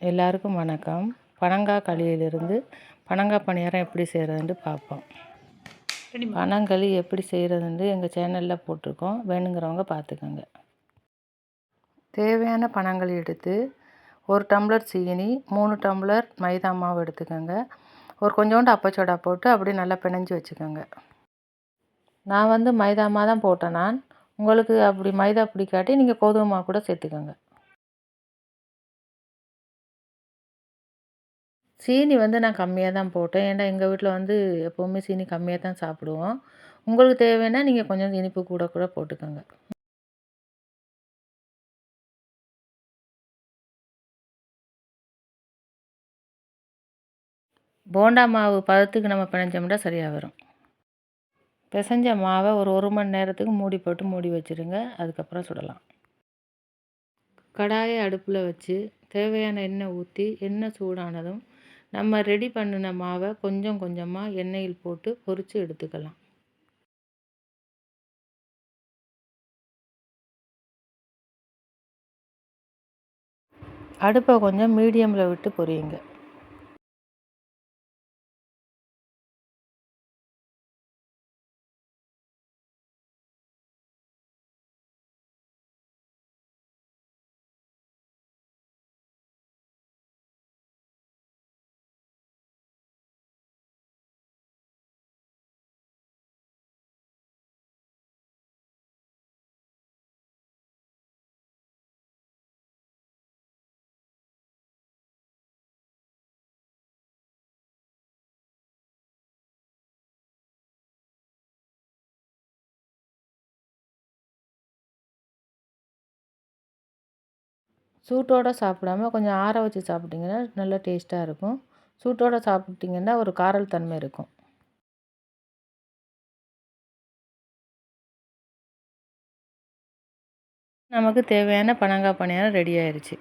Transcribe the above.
எல்லாருக்கும் வணக்கம். பனங்காய் களியிலிருந்து பனங்காய் பணியாரம் எப்படி செய்கிறதுன்ட்டு பார்ப்போம். பனங்களி எப்படி செய்கிறதுன்ட்டு எங்கள் சேனலில் போட்டிருக்கோம். வேணுங்கிறவங்க பார்த்துக்கோங்க. தேவையான பனங்களி எடுத்து ஒரு டம்ளர் சீனி மூணு டம்ளர் மைதா மாவு எடுத்துக்கோங்க. ஒரு கொஞ்சோண்டு அப்பச்சோடா போட்டு அப்படியே நல்லா பிணைஞ்சி வச்சுக்கோங்க. நான் வந்து மைதா மாவு தான் போட்டேன் நான். உங்களுக்கு அப்படி மைதா பிடிக்காட்டி நீங்கள் கோதுமை மாவு கூட சேர்த்துக்கோங்க. சீனி வந்து நான் கம்மியாக தான் போட்டேன். ஏன்னா எங்கள் வீட்டில் வந்து எப்போவுமே சீனி கம்மியாக தான் சாப்பிடுவோம். உங்களுக்கு தேவைன்னா நீங்கள் கொஞ்சம் இனிப்பு கூட கூட போட்டுக்கோங்க. போண்டா மாவு பதத்துக்கு நம்ம பிணைஞ்சோம்னா சரியாக வரும். பிசைஞ்ச மாவை ஒரு ஒரு மணி நேரத்துக்கு மூடி போட்டு மூடி வச்சுருங்க. அதுக்கப்புறம் சுடலாம். கடாயை அடுப்பில் வச்சு தேவையான எண்ணெய் ஊற்றி எண்ணெய் சூடானதும் நம்ம ரெடி பண்ணின மாவை கொஞ்சம் கொஞ்சமாக எண்ணெயில் போட்டு பொரித்து எடுத்துக்கலாம். அடுப்பை கொஞ்சம் மீடியமில் விட்டு பொரியுங்க. சூட்டோடு சாப்பிடாம கொஞ்சம் ஆற வச்சு சாப்பிட்டிங்கன்னா நல்லா டேஸ்ட்டாக இருக்கும். சூட்டோடு சாப்பிட்டிங்கன்னா ஒரு காரல் தன்மை இருக்கும். நமக்கு தேவையான பனங்காய் பணியாரம் ரெடி ஆயிடுச்சு